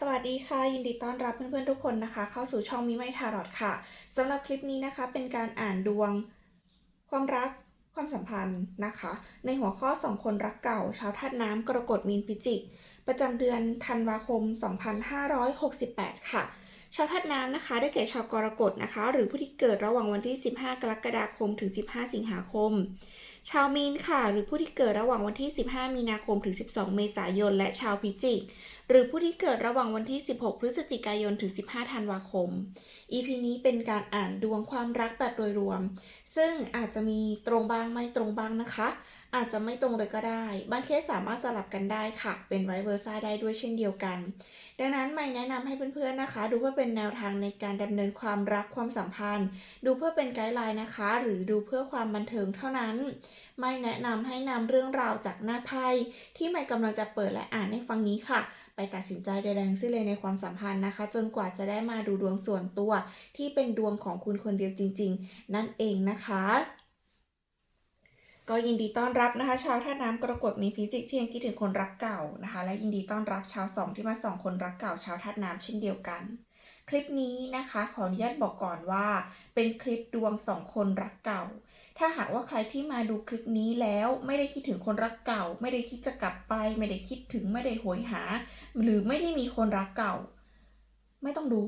สวัสดีค่ะ ยินดีต้อนรับเพื่อนๆทุกคนนะคะ เข้าสู่ช่องมิไม่ทารอดค่ะสำหรับคลิปนี้นะคะ เป็นการอ่านดวง ความรักความสัมพันธ์นะคะ ในหัวข้อสองคนรักเก่า ชาวธาตุน้ำกรกฎมีนพิจิก ประจำเดือนธันวาคม 2568 ค่ะ ชาวธาตุน้ำนะคะ ได้แก่ชาวกรกฎนะคะ หรือผู้ที่เกิดระหว่างวันที่ 15 กรกฎาคมถึง 15 สิงหาคม ชาวมีนค่ะ หรือผู้ที่เกิดระหว่างวันที่ 15 มีนาคมถึง 12 เมษายน และชาวพิจิก หรือผู้ที่เกิดระหว่างวันที่ 16 พฤศจิกายนถึง 15 ธันวาคม EP นี้เป็นการอ่านดวงความรักแบบโดยรวม ซึ่งอาจจะมีตรงบ้างไม่ตรงบ้างนะคะ อาจจะไม่ตรงเลยก็ได้ บางเคสสามารถสลับกันได้ค่ะ เป็นไวเวอร์ซ่าได้ด้วยเช่นเดียวกัน ดังนั้นไม่แนะนำให้เพื่อนๆนะคะ ดูเพื่อเป็นแนวทางในการดำเนินความรักความสัมพันธ์ ดูเพื่อเป็นไกด์ไลน์นะคะ หรือดูเพื่อความบันเทิงเท่านั้น ไม่แนะนำให้นำเรื่องราวจากหน้าไพ่ที่ไม่กำลังจะเปิดและอ่านให้ฟังนี้ค่ะ ไปตัดสินใจใดๆทั้งสิ้นเลยในความสัมพันธ์นะคะ จนกว่าจะได้มาดูดวงส่วนตัว ที่เป็นดวงของคุณคนเดียวจริง ๆ นั่นเองนะคะ ก็ยินดีต้อนรับนะคะ ชาวท่าน้ำกรกฎมีพิจิกที่ยังคิดถึงคนรักเก่านะคะ และยินดีต้อนรับชาวสองที่มาส่องคนรักเก่าชาวท่าน้ำเช่นเดียวกัน คลิปนี้นะคะขออนุญาตบอกก่อนว่า เป็นคลิปดวงสองคนรักเก่า ถ้าหากว่าใครที่มาดูคลิปนี้แล้วไม่ได้คิดถึงคนรักเก่า ไม่ได้คิดจะกลับไป ไม่ได้คิดถึงไม่ได้โหยหา หรือไม่ได้มีคนรักเก่า ไม่ต้องดู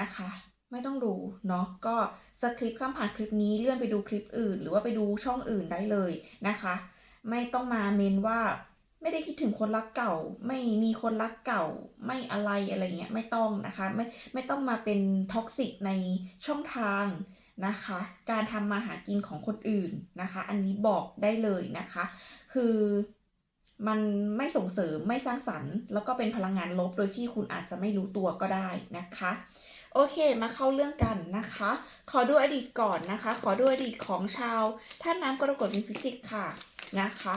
นะคะ ไม่ต้องดูเนาะก็สคริปต์ข้ามผ่านคลิปนี้เลื่อนไปดูคลิปอื่น หรือว่าไปดูช่องอื่นได้เลยนะคะ ไม่ต้องมาเมนว่าไม่ได้คิดถึงคนรักเก่า ไม่มีคนรักเก่า ไม่อะไรอะไรเงี้ยไม่ต้องนะคะ ไม่ไม่ต้องมาเป็นท็อกซิกในช่องทางนะคะ การทำมาหากินของคนอื่นนะคะ อันนี้บอกได้เลยนะคะ คือมันไม่ส่งเสริมไม่สร้างสรรค์ แล้วก็เป็นพลังงานลบโดยที่คุณอาจจะไม่รู้ตัวก็ได้นะคะ โอเคมาเข้าเรื่องกันนะคะ ขอดูอดีตก่อนนะคะ ขอดูอดีตของชาวท่านน้ำกรกฎมีพิจิกค่ะนะคะ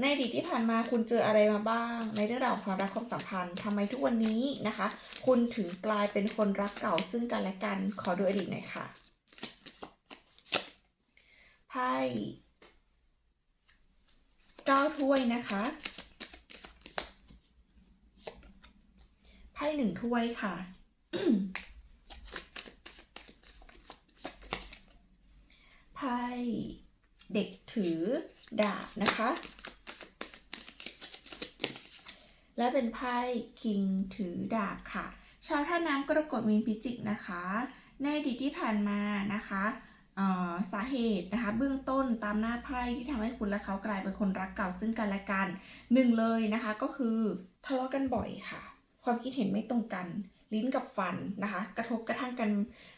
ในอดีตที่ผ่านมาคุณเจออะไรมาบ้าง ในเรื่องราวของความรักความสัมพันธ์ทำไมทุกวันนี้นะคะ คุณถึงกลายเป็นคนรักเก่าซึ่งกันและกัน ขอดูอดีตหน่อยค่ะไพ่เก้าถ้วยนะคะไพ่หนึ่งถ้วยค่ะ ไพ่ เด็กถือดาบนะคะ และเป็นไพ่คิงถือดาบค่ะ ชาวท่าน้ำกรกฎมีนพิจิกนะคะ ในอดีตที่ผ่านมานะคะสาเหตุนะคะเบื้องต้นตามหน้าไพ่ที่ทำให้คุณและเขากลายเป็นคนรักเก่าซึ่งกันและกันหนึ่งเลยนะคะก็คือทะเลาะกันบ่อยค่ะ ความคิดเห็นไม่ตรงกันลิ้นกับฟันนะคะ กระทบกระทั่งกัน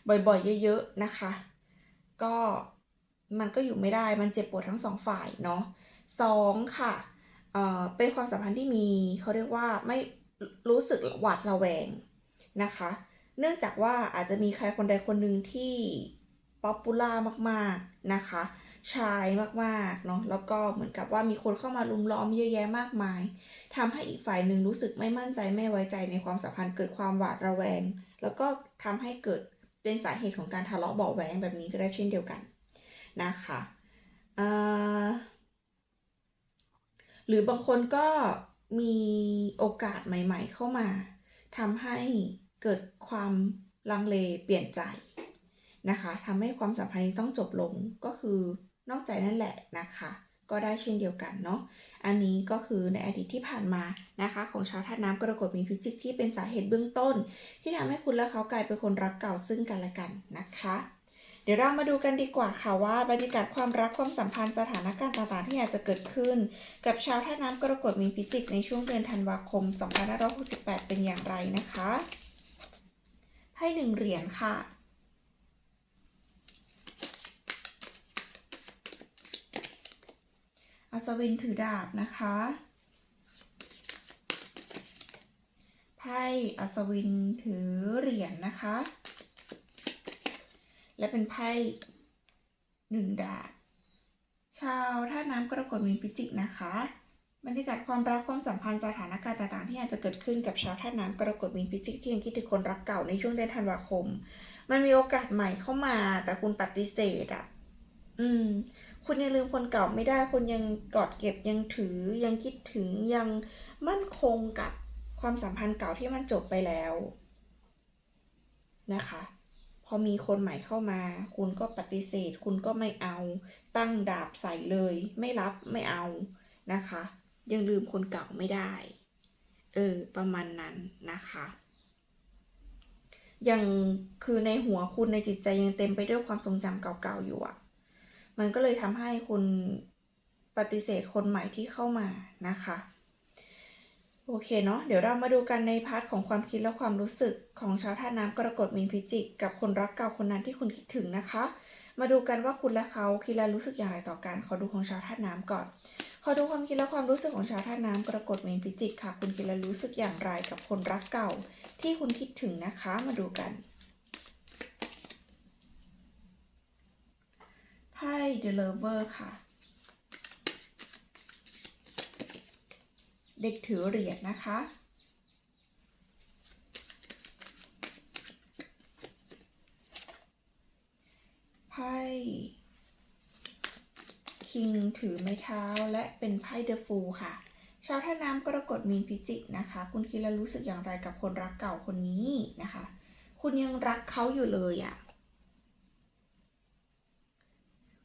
บ่อยๆ เยอะๆนะคะ ก็ มันก็อยู่ไม่ได้มันเจ็บปวดทั้งสองฝ่ายเนาะสองค่ะเอ่อเป็นความสัมพันธ์ที่มีเขาเรียกว่าไม่รู้สึกหวาดระแวงนะคะ เนื่องจากว่าอาจจะมีใครคนใดคนหนึ่งที่ป๊อปปูล่ามากๆนะคะชายมากๆเนาะแล้วก็เหมือนกับว่ามีคนเข้ามาลุมล้อมเยอะแยะมากมายทำให้อีกฝ่ายหนึ่งรู้สึกไม่มั่นใจไม่ไว้ใจในความสัมพันธ์เกิดความหวาดระแวง แล้วก็ทำให้เกิดเป็นสาเหตุของการทะเลาะเบาะแวงแบบนี้ก็ได้เช่นเดียวกัน นะคะหรือบางคนก็มีโอกาสใหม่ ๆ เข้ามาทำให้เกิดความลังเลเปลี่ยนใจนะคะทำให้ความสัมพันธ์ต้องจบลงก็คือนอกใจนั่นแหละนะคะ ก็ได้เช่นเดียวกันเนาะอันนี้ก็คือในอดีตที่ผ่านมานะคะ ของชาวธาตุน้ำกรกฎมีพิจิกที่เป็นสาเหตุเบื้องต้น ที่ทำให้คุณและเขากลายเป็นคนรักเก่าซึ่งกันและกันนะคะ ดี๋ยวเรามาดูกันดีกว่าค่ะว่าบรรยากาศความรักความสัมพันธ์สถานการณ์ต่างๆ ที่อาจจะเกิดขึ้น กับชาวท่าน้ำกรกฎมีพิจิกในช่วงเดือนธันวาคม 2568 เป็นอย่างไรนะคะไพ่หนึ่งเหรียญค่ะอัศวินถือดาบนะคะไพ่อัศวินถือเหรียญนะคะ และเป็นไพ่หนึ่งดาบชาวท่าน้ำกรกฎมีนพิจิกนะคะ บรรยากาศความรักความสัมพันธ์สถานการณ์ต่างๆ ที่อาจจะเกิดขึ้นกับชาวท่าน้ำกรกฎมีนพิจิกที่ยังคิดถึงคนรักเก่าในช่วงเดือนธันวาคม มันมีโอกาสใหม่เข้ามา แต่คุณปฏิเสธอะ อืม คุณยังลืมคนเก่าไม่ได้คุณยังกอดเก็บยังถือ ยังคิดถึงยังมั่นคงกับความสัมพันธ์เก่าที่มันจบไปแล้วนะคะ พอมีคนใหม่เข้ามา คุณก็ปฏิเสธ คุณก็ไม่เอา ตั้งดาบใส่เลย ไม่รับไม่เอานะคะ ยังลืมคนเก่าไม่ได้ เออ ประมาณนั้นนะคะยังคือในหัวคุณในจิตใจยังเต็มไปด้วยความทรงจำเก่าๆอยู่อะมันก็เลยทำให้คุณปฏิเสธคนใหม่ที่เข้ามานะคะ โอเคเนาะเดี๋ยวเรามาดูกันในพาร์ทของความคิดและความรู้สึกของชาวธาตุน้ำกรกฎมีนพิจิก กับคนรักเก่าคนนั้นที่คุณคิดถึงนะคะ มาดูกันว่าคุณและเขาคิดและรู้สึกอย่างไรต่อกัน ขอดูของชาวธาตุน้ำก่อน ขอดูความคิดและความรู้สึกของชาวธาตุน้ำกรกฎมีนพิจิกค่ะ คุณคิดและรู้สึกอย่างไรกับคนรักเก่าที่คุณคิดถึงนะคะ มาดูกันไพ่ The Lover ค่ะ เด็กถือเหรียญนะคะ ไพ่คิงถือไม้เท้าและเป็นไพ่เดอะฟูค่ะ ชาวท่าน้ำกรกฎมีนพิจิกนะคะ คุณคิดและรู้สึกอย่างไรกับคนรักเก่าคนนี้นะคะ คุณยังรักเขาอยู่เลยอะ่ะ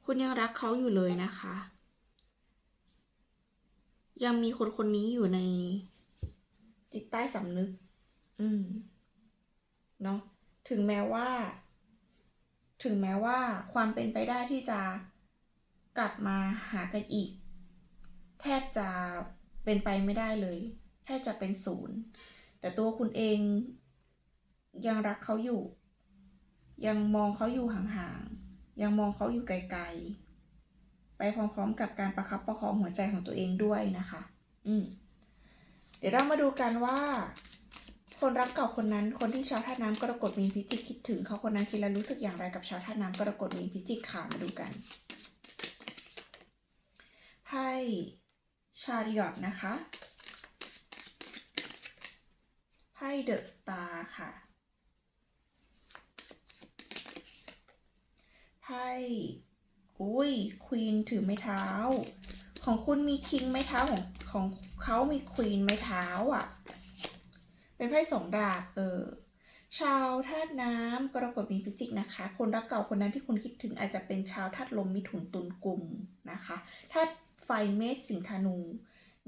คุณยังรักเขาอยู่เลยนะคะ ยังมีคนคนนี้อยู่ในจิตใต้สำนึก อืม เนาะ ถึงแม้ว่า ถึงแม้ว่าความเป็นไปได้ที่จะกลับมาหากันอีก แทบจะเป็นไปไม่ได้เลย แทบจะเป็นศูนย์ แต่ตัวคุณเองยังรักเขาอยู่ ยังมองเขาอยู่ห่างๆ ยังมองเขาอยู่ไกลๆ พร้อมๆ กับการประคับประคองหัวใจของตัวเองด้วยนะคะ อืมเดี๋ยวเรามาดูกันว่า คนรักเก่าคนนั้น คนที่ชาวท่าน้ำกรกฎมีนพิจิกคิดถึงเขาคนนั้นคิดและรู้สึกอย่างไรกับชาวท่าน้ำกรกฎมีนพิจิกค่ะมาดูกันไพ่ชาริอตนะคะไพ่เดอะสตาร์ค่ะไพ่ อุ้ยควีนถือไม้เท้า ของคุณมีคิงไม้เท้าของของเขามีควีนไม้เท้าอะ เป็นไพ่สองดาบเออชาวธาตุน้ำกรกฎมีนพิจิกนะคะ คนรักเก่าคนนั้นที่คุณคิดถึงอาจจะเป็นชาวธาตุลมมิถุนตุลกุมนะคะธาตุไฟเมษสิงธนู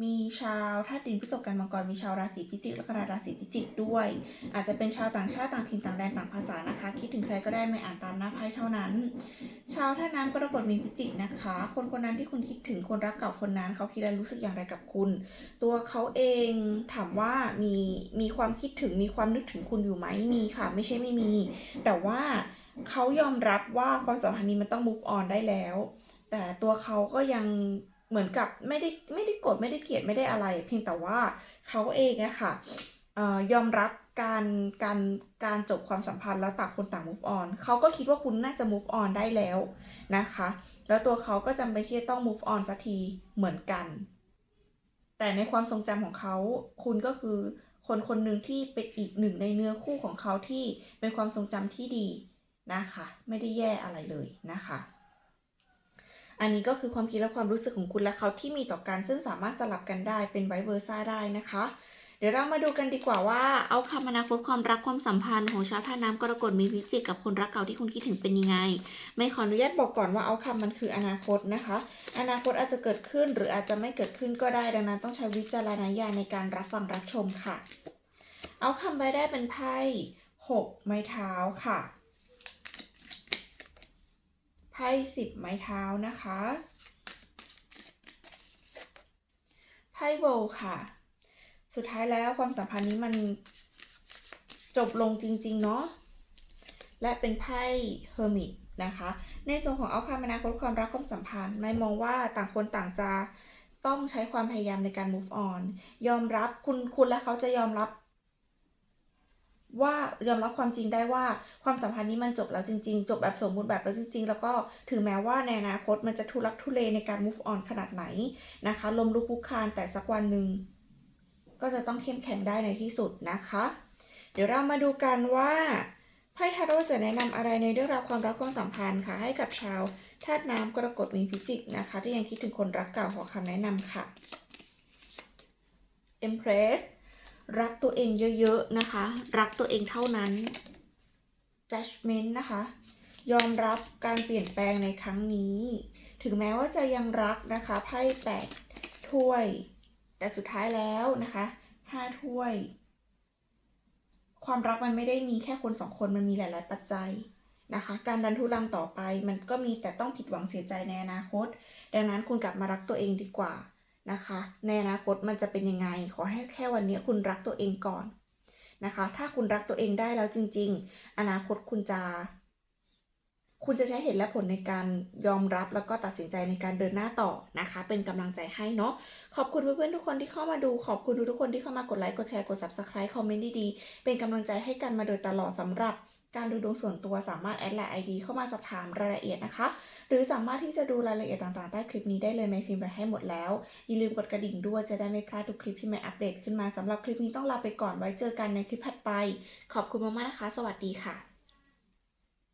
มีชาวธาตุดินพฤษภกันมังกรมีชาวราศีพิจิกและกราศีพิจิกด้วย อาจจะเป็นชาวต่างชาติต่างถิ่นต่างแดนต่างภาษานะคะ คิดถึงใครก็ได้ไม่อ่านตามหน้าไพ่เท่านั้น ชาวท่าน้ำกรกฎมีนพิจิกนะคะ คนคนนั้นที่คุณคิดถึงคนรักเก่าคนนั้น เขาคิดและรู้สึกอย่างไรกับคุณ ตัวเขาเองถามว่ามีมีความคิดถึงมีความนึกถึงคุณอยู่ไหมมีค่ะ ไม่ใช่ไม่มี แต่ว่าเขายอมรับว่าความสัมพันธ์นี้มันต้อง move on ได้แล้ว แต่ตัวเขาก็ยัง เหมือนกับไม่ได้ไม่ได้โกรธไม่ได้เกลียดไม่ได้อะไร เพียงแต่ว่าเขาเองอะค่ะอ่อยอมรับการการการจบความสัมพันธ์แล้วต่างคนต่าง move on เขาก็คิดว่าคุณน่าจะ move on ได้แล้วนะคะ แล้วตัวเขาก็จำเป็นที่จะต้อง move on สักทีเหมือนกัน แต่ในความทรงจำของเขาคุณก็คือคนคนหนึ่งที่เป็นอีกหนึ่งในเนื้อคู่ของเขาที่เป็นความทรงจำที่ดีนะคะ ไม่ได้แย่อะไรเลยนะคะ อันนี้ก็คือความคิดและความรู้สึกของคุณและเขาที่มีต่อกันซึ่งสามารถสลับกันได้เป็นไวเวอร์ซ่าได้นะคะ เดี๋ยวเรามาดูกันดีกว่าว่า เอาคำอนาคตความรักความสัมพันธ์ของชาวท่าน้ำกรกฎมีพิจิกกับคนรักเก่าที่คุณคิดถึงเป็นยังไง ไม่ขออนุญาตบอกก่อนว่าเอาคำมันคืออนาคตนะคะ อนาคตอาจจะเกิดขึ้นหรืออาจจะไม่เกิดขึ้นก็ได้ดังนั้นต้องใช้วิจารณญาณในการรับฟังรับชมค่ะ เอาคำไปได้เป็นไพ่หกไม้เท้าค่ะ ไพ่สิบไม้เท้านะคะไพ่โบค่ะ สุดท้ายแล้วความสัมพันธ์นี้มันจบลงจริง ๆ เนาะและเป็นไพ่เฮอร์มิตนะคะ ในส่วนของเอาคำอนาคตความรักความสัมพันธ์ไม่มองว่าต่างคนต่างจะต้องใช้ความพยายามในการ move on ยอมรับคุณคุณและเขาจะยอมรับ ว่ายอมรับความจริงได้ว่าความสัมพันธ์นี้มันจบแล้วจริง ๆ จบแบบสมบูรณ์แบบแล้วจริง ๆ แล้วก็ถึงแม้ว่าในอนาคตมันจะทุลักทุเลในการ move on ขนาดไหนนะคะลมลุกคุกคานแต่สักวันหนึ่งก็จะต้องเข้มแข็งได้ในที่สุดนะคะ เดี๋ยวเรามาดูกันว่าไพ่ทาโร่จะแนะนำอะไรในเรื่องราวความรักความสัมพันธ์ค่ะ ให้กับชาวธาตุน้ำกรกฎมีพิจิกนะคะ ที่ยังคิดถึงคนรักเก่าขอคำแนะนำค่ะ Empress รักตัวเองเยอะๆนะคะ รักตัวเองเท่านั้น judgment นะคะ ยอมรับการเปลี่ยนแปลงในครั้งนี้ ถึงแม้ว่าจะยังรักนะคะไพ่แปดถ้วย แต่สุดท้ายแล้วนะคะห้าถ้วย ความรักมันไม่ได้มีแค่คนสองคนมันมีหลาย ๆ ปัจจัยนะคะ การดันทุรังต่อไปมันก็มีแต่ต้องผิดหวังเสียใจในอนาคต ดังนั้นคุณกลับมารักตัวเองดีกว่า นะคะ ในอนาคตมันจะเป็นยังไง ขอให้แค่วันนี้คุณรักตัวเองก่อนนะคะ ถ้าคุณรักตัวเองได้แล้วจริง ๆ อนาคตคุณจะ คุณจะใช้เหตุและผลในการยอมรับแล้วก็ตัดสินใจในการเดินหน้าต่อนะคะ เป็นกำลังใจให้เนาะ ขอบคุณเพื่อนๆทุกคนที่เข้ามาดู ขอบคุณทุกคนที่เข้ามากดไลค์ กดแชร์ กด subscribe คอมเมนต์ดีๆ เป็นกำลังใจให้กันมาโดยตลอดสำหรับ การดูดวงส่วนตัวสามารถแอดไลน์ ID เข้ามาสอบถามรายละเอียดนะคะ หรือสามารถที่จะดูรายละเอียดต่างๆใต้คลิปนี้ได้เลยไม่พิมพ์ไปให้หมดแล้ว อย่าลืมกดกระดิ่งด้วยจะได้ไม่พลาดทุกคลิปที่ไม่อัปเดตขึ้นมาสำหรับคลิปนี้ต้องลาไปก่อนไว้เจอกันในคลิปถัดไป ขอบคุณมากๆนะคะ สวัสดีค่ะ